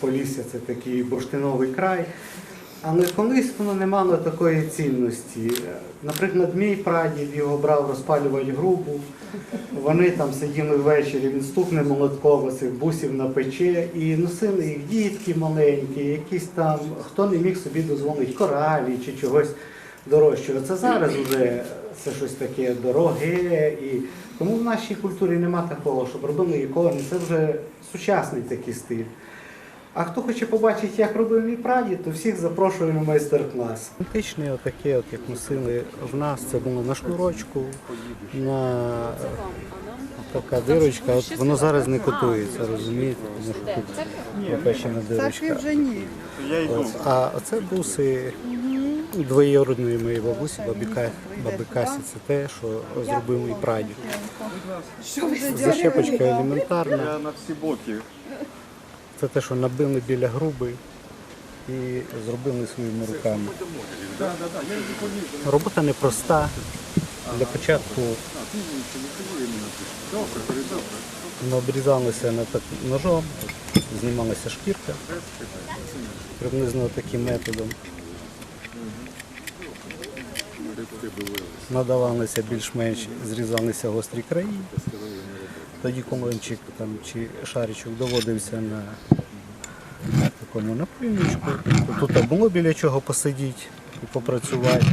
Полісся це такий бурштиновий край. Але колись воно не мало такої цінності. Наприклад, мій прадід його брав розпалювати грубу. Вони там сиділи ввечері, він стукне молотком цих бусів на пече і носили їх дітки маленькі, якісь там, хто не міг собі дозволити коралі чи чогось дорожчого. Це зараз вже це щось таке дороге. І тому в нашій культурі нема такого, щоб робили ікони. Це вже сучасний такий стиль. А хто хоче побачити, як робив мій прадід, то всіх запрошую на майстер-клас. Античне отаке, от як носили в нас, це було на шнурочку, на така дирочка. От воно зараз не котується, розумієте? Тому що тут опечена дирочка. вже ні. От. А це буси двоєродної моєї бабусі, бабі, Ка- баби Касі. Це те, що зробив мій прадід. Вже елементарна. Я на всі боки. Це те, що набили біля груби і зробили своїми руками. Робота непроста. Для початку обрізалися на так, ножом, знімалася шкірка приблизно таким методом. Надавалися більш-менш, зрізалися гострі краї. Тоді колончик там, чи шаричок доводився на такому напильничку. Тут було біля чого посидіти і попрацювати.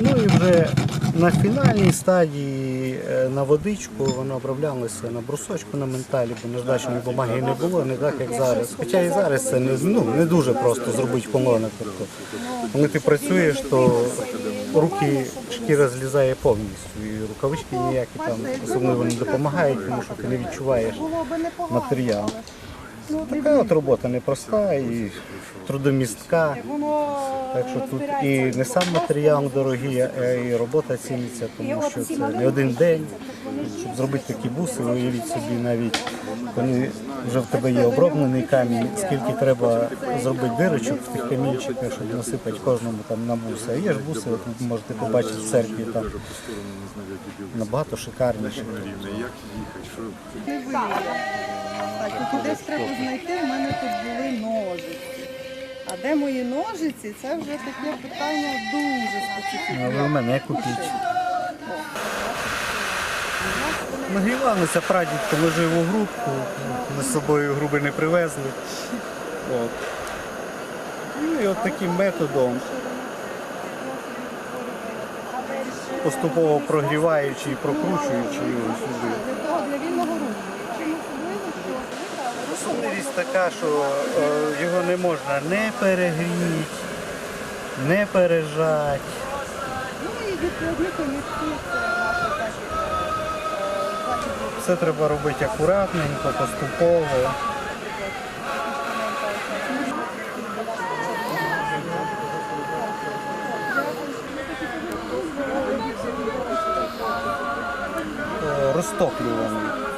Ну і вже на фінальній стадії е, на водичку воно оброблялося на брусочку на менталі, бо наждачної бумаги не було, не так як зараз. Хоча і зараз це не, ну, не дуже просто зробити колони. Тобто, коли ти працюєш, то руки шкіра злізає повністю. І рукавички ніякі там особливо не допомагають, тому що ти не відчуваєш матеріал. Така от робота непроста і трудомістка. Так що тут і не сам матеріал дорогий, а і робота ціниться, тому що це не один день. Щоб зробити такі буси, уявіть собі навіть, коли вже в тебе є оброблений камінь, скільки треба зробити дирочок в тих камінчиках, щоб насипати кожному там на буси. А є ж буси, от ви можете побачити в церкві там набагато шикарніші. Так, десь треба знайти, в мене тут були ножиці. А де мої ножиці, це вже таке питання дуже специфічне. А ви в мене купіть. Нагрівалися прадід, коли жив у грубку, ми з собою груби не привезли. От. Ну і от таким методом, поступово прогріваючи і прокручуючи його сюди. Особливість така, що е, його не можна не перегріти, не пережати. ну і відповідні комітки, це треба робити акуратненько, поступово. Е, Розтоплюваний.